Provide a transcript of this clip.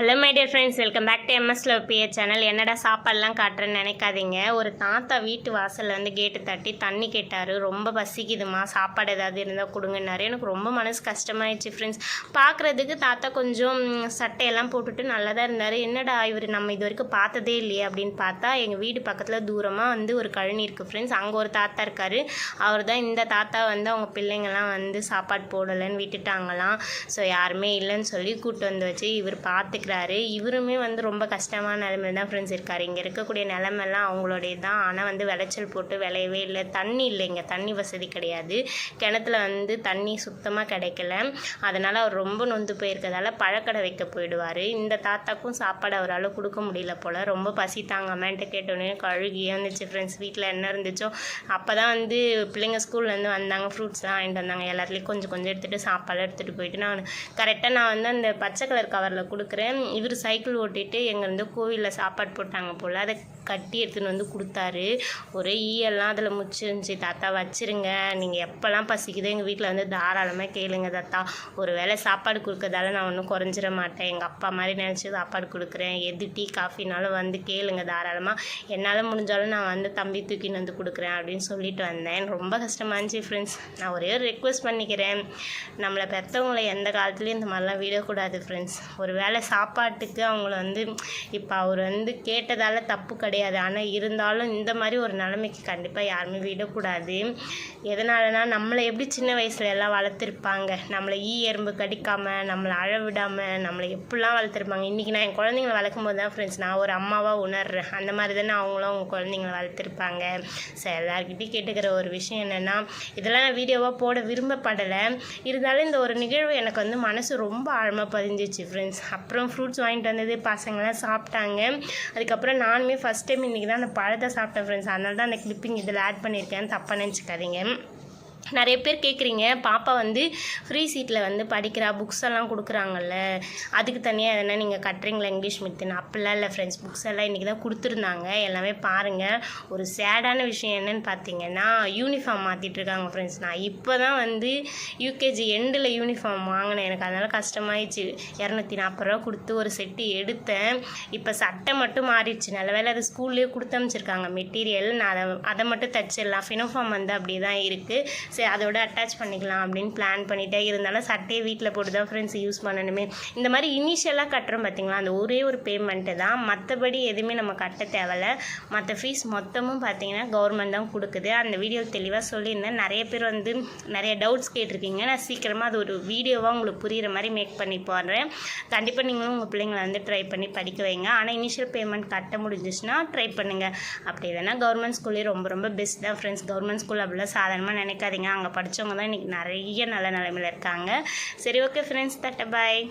Hello my dear friends welcome back to MS லோபிய channel என்னடா சாப்பாடெலாம் காட்டுறேன்னு நினைக்காதீங்க. ஒரு தாத்தா வீட்டு வாசலில் வந்து கேட்டு தட்டி தண்ணி கேட்டார். ரொம்ப பசிக்குதுமா சாப்பாடு ஏதாவது இருந்தால் கொடுங்கன்னாரு. எனக்கு ரொம்ப மனசு கஷ்டமாயிடுச்சு ஃப்ரெண்ட்ஸ் பார்க்குறதுக்கு தாத்தா கொஞ்சம் சட்டையெல்லாம் போட்டுட்டு நல்லா தான் இருந்தார். என்னடா இவர் நம்ம இது வரைக்கும் பார்த்ததே இல்லையே அப்படின்னு பார்த்தா எங்கள் வீடு பக்கத்தில் தூரமாக வந்து ஒரு கழனி இருக்குது ஃப்ரெண்ட்ஸ் அங்கே ஒரு தாத்தா இருக்கார். அவர் தான் இந்த தாத்தா வந்து அவங்க பிள்ளைங்கள்லாம் வந்து சாப்பாடு போடலைன்னு விட்டுட்டாங்களாம். ஸோ யாருமே இல்லைன்னு சொல்லி கூப்பிட்டு வந்து வச்சு இவர் பார்த்துக்கிறாரு இவருமே வந்து ரொம்ப கஷ்டமான நிலமையில தான் ஃப்ரெண்ட்ஸ் இருக்கார். இங்கே இருக்கக்கூடிய நிலமெல்லாம் அவங்களுடைய தான் ஆனால் வந்து விளைச்சல் போட்டு விளையவே இல்லை. தண்ணி இல்லை இங்கே. தண்ணி வசதி கிடையாது. கிணத்துல வந்து தண்ணி சுத்தமாக கிடைக்கல. அதனால் அவர் ரொம்ப நொந்து போயிருக்கதால பழக்கடை வைக்க போயிடுவார். இந்த தாத்தாக்கும் சாப்பாடு அவரால் கொடுக்க முடியல போல். ரொம்ப பசி தாங்கம்மான்ட்டு கேட்டோன்னே கழுகியே வந்துச்சு ஃப்ரெண்ட்ஸ் வீட்டில் என்ன இருந்துச்சோ அப்போ தான் வந்து பிள்ளைங்க ஸ்கூல்லேருந்து வந்தாங்க. ஃப்ரூட்ஸ்லாம் வாங்கிட்டு வந்தாங்க. எல்லாத்துலேயும் கொஞ்சம் கொஞ்சம் எடுத்துகிட்டு சாப்பாடு எடுத்துகிட்டு போயிட்டு நான் கரெக்டாக நான் வந்து அந்த பச்சை கலர் கவரில் கொடுக்குறேன். இவர் சைக்கிள் ஓட்டிட்டு எங்கேருந்து கோவிலில் சாப்பாடு போட்டாங்க போல். அதை கட்டி எடுத்துன்னு வந்து கொடுத்தாரு. ஒரே ஈயெல்லாம் அதில் முச்சு இருந்துச்சு தாத்தா வச்சுருங்க. நீங்கள் எப்போல்லாம் பசிக்குதோ எங்கள் வீட்டில் வந்து தாராளமாக கேளுங்க தாத்தா. ஒரு வேளை சாப்பாடு கொடுக்கறதால நான் ஒன்றும் குறைஞ்சிட மாட்டேன். எங்கள் அப்பா மாதிரி நினச்சி சாப்பாடு கொடுக்குறேன். எது டீ காஃபினாலும் வந்து கேளுங்க தாராளமாக என்னால் முடிஞ்சாலும் நான் வந்து தம்பி தூக்கின்னு வந்து கொடுக்குறேன் அப்படின்னு சொல்லிட்டு வந்தேன். ரொம்ப கஷ்டமாக இருந்துச்சு ஃப்ரெண்ட்ஸ் நான் ஒரே ஒரு ரெக்வஸ்ட் பண்ணிக்கிறேன். நம்மளை பெற்றவங்களை எந்த காலத்துலேயும் இந்த மாதிரிலாம் விடக்கூடாது ஃப்ரெண்ட்ஸ் ஒரு வேளை சாப்பாட்டுக்கு அவங்கள வந்து இப்போ அவர் வந்து கேட்டதால் தப்பு கிடையாது. ஆனால் இருந்தாலும் இந்த மாதிரி ஒரு நிலைமைக்கு கண்டிப்பாக யாருமே விடக்கூடாது. எதனாலனா நம்மளை எப்படி சின்ன வயசுல எல்லாம் வளர்த்துருப்பாங்க? நம்மளை ஈ எறும்பு கடிக்காமல் நம்மளை அழ விடாமல் நம்மளை எப்படிலாம் வளர்த்துருப்பாங்க? இன்றைக்கி நான் என் குழந்தைங்கள வளர்க்கும் போது தான் ஃப்ரெண்ட்ஸ் நான் ஒரு அம்மாவாக உணர்றேன். அந்த மாதிரி தானே அவங்களும் அவங்க குழந்தைங்கள வளர்த்துருப்பாங்க. ஸோ எல்லாருக்கிட்டையும் கேட்டுக்கிற ஒரு விஷயம் என்னென்னா இதெல்லாம் நான் வீடியோவாக போட விரும்பப்படலை. இருந்தாலும் இந்த ஒரு நிகழ்வு எனக்கு வந்து மனசு ரொம்ப ஆழமாக பதிஞ்சிச்சு ஃப்ரெண்ட்ஸ் அப்புறம் ஃப்ரூட்ஸ் வாங்கிட்டு வந்தது பசங்களாம் சாப்பிட்டாங்க. அதுக்கப்புறம் நானுமே ஃபஸ்ட் டைம் இன்றைக்கி தான் அந்த பழத்தை சாப்பிட்டேன் ஃப்ரெண்ட்ஸ் அதனால தான் அந்த கிளிப்பிங் இதில் ஆட் பண்ணியிருக்கேன் தப்பாக நினச்சிக்காதீங்க. நிறைய பேர் கேட்குறீங்க பாப்பா வந்து ஃப்ரீ சீட்டில் வந்து படிக்கிறா புக்ஸ் எல்லாம் கொடுக்குறாங்கல்ல. அதுக்கு தனியாக எதனா நீங்கள் கட்டுறீங்களா இங்கிலீஷ் மீடியம் அப்படிலாம் இல்லை ஃப்ரெண்ட்ஸ் புக்ஸ் எல்லாம் இன்றைக்கி தான் கொடுத்துருந்தாங்க. எல்லாமே பாருங்கள் ஒரு சேடான விஷயம் என்னென்னு பார்த்தீங்கன்னா யூனிஃபார்ம் மாற்றிட்டு இருக்காங்க ஃப்ரெண்ட்ஸ் நான் இப்போ தான் வந்து யூகேஜி எண்டில் யூனிஃபார்ம் வாங்கினேன். எனக்கு அதனால் கஷ்டமாயிடுச்சு. இரநூத்தி நாற்பது ரூபா கொடுத்து ஒரு செட்டு எடுத்தேன். இப்போ சட்டை மட்டும் மாறிடுச்சு. நல்ல வேளை அது ஸ்கூல்லேயே கொடுத்து அனுப்பிச்சிருக்காங்க மெட்டீரியல் நான் அதை அதை மட்டும் தச்சிடலாம். ஃபினோஃபார்ம் வந்து அப்படியே தான் இருக்குது சரி அதோட அட்டாச் பண்ணிக்கலாம் அப்படின்னு பிளான் பண்ணிட்டே இருந்தாலும் சட்டையை வீட்டில் போட்டு தான் ஃப்ரெண்ட்ஸ் யூஸ் பண்ணணுமே. இந்த மாதிரி இனிஷியலாக கட்டுறோம் பார்த்தீங்களா அந்த ஒரே ஒரு பேமெண்ட்டு தான். மற்றபடி எதுவுமே நம்ம கட்ட தேவையில்ல. மற்ற ஃபீஸ் மொத்தமும் பார்த்தீங்கன்னா கவர்மெண்ட் தான் கொடுக்குது. அந்த வீடியோ தெளிவாக சொல்லியிருந்தேன். நிறைய பேர் வந்து நிறைய டவுட்ஸ் கேட்டிருக்கீங்க. நான் சீக்கிரமாக அது ஒரு வீடியோவாக உங்களுக்கு புரிகிற மாதிரி மேக் பண்ணி போடுறேன். கண்டிப்பாக நீங்களும் உங்கள் பிள்ளைங்களை வந்து ட்ரை பண்ணி படிக்க வைங்க. ஆனால் இனிஷியல் பேமெண்ட் கட்ட முடிஞ்சிச்சுன்னா ட்ரை பண்ணுங்கள் அப்படி இல்லைன்னா கவர்மெண்ட் ஸ்கூல்லே ரொம்ப ரொம்ப பெஸ்ட் தான் ஃப்ரெண்ட்ஸ் கவர்மெண்ட் ஸ்கூல் அப்படிலாம் சாதாரணமாக நினைக்காதீங்க. அங்கே படித்தவங்க தான் இன்றைக்கி நிறைய நல்ல நிலைமையில் இருக்காங்க. சரி ஓகே ஃப்ரெண்ட்ஸ் தட்ட பாய்